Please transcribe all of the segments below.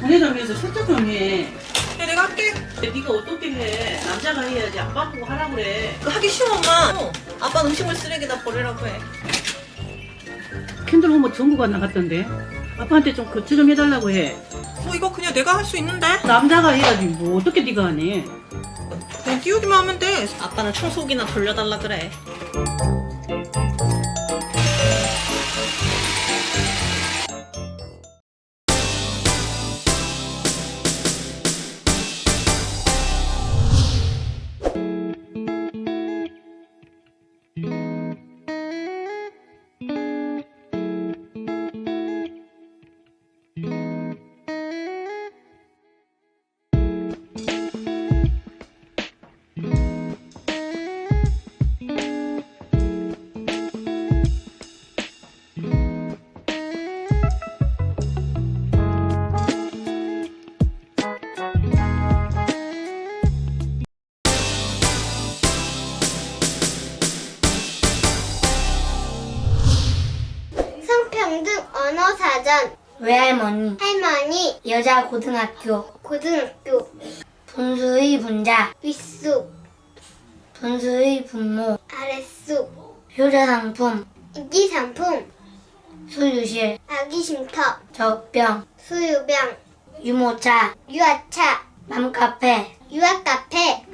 막내 정에서 세탁 좀 해. 야, 내가 할게. 네가 어떻게 해? 남자가 해야지. 아빠 보고 하라 그래. 그거 하기 싫어, 엄마. 어, 아빠는 음식물 쓰레기다 버리라고 해. 캔들 홈워 전구가 나갔던데. 아빠한테 좀 거치 좀 해달라고 해. 어, 이거 그냥 내가 할 수 있는데? 남자가 해야지. 뭐 어떻게 네가 하니? 그냥 띄우기만 하면 돼. 아빠는 청소기나 돌려달라 그래. 성평등 언어사전. 외할머니, 할머니. 여자 고등학교, 고등학교. 분수의 분자, 윗숲 분수의 분모, 아랫숲 효자상품, 인기상품. 수유실, 아기쉼터. 적병, 수유병. 유모차, 유아차. 맘카페, 유아카페.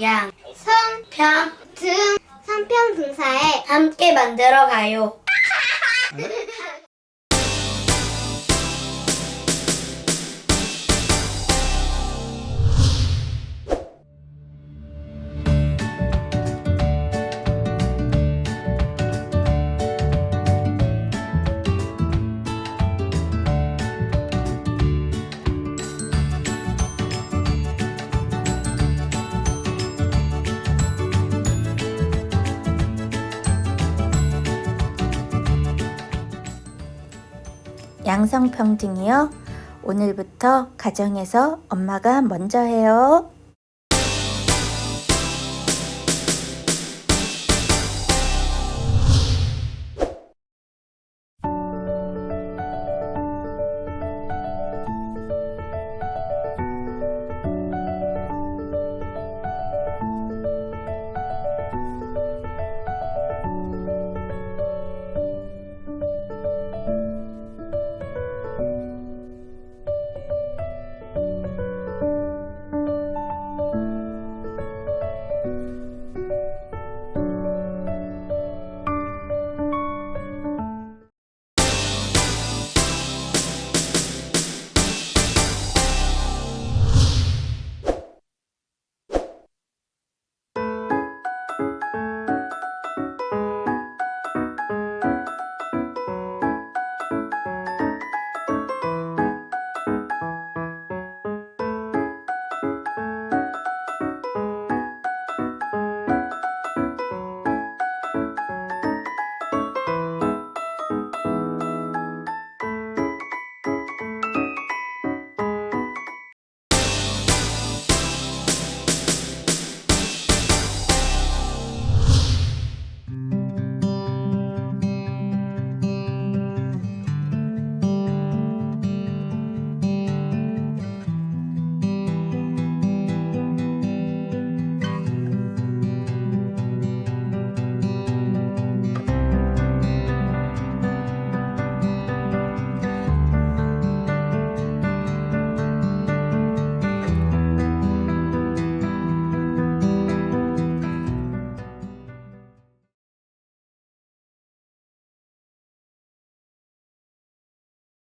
양, 성평. 평, 등. 성평 등사에. 함께 만들어 가요. 양성평등이요. 오늘부터 가정에서 엄마가 먼저 해요.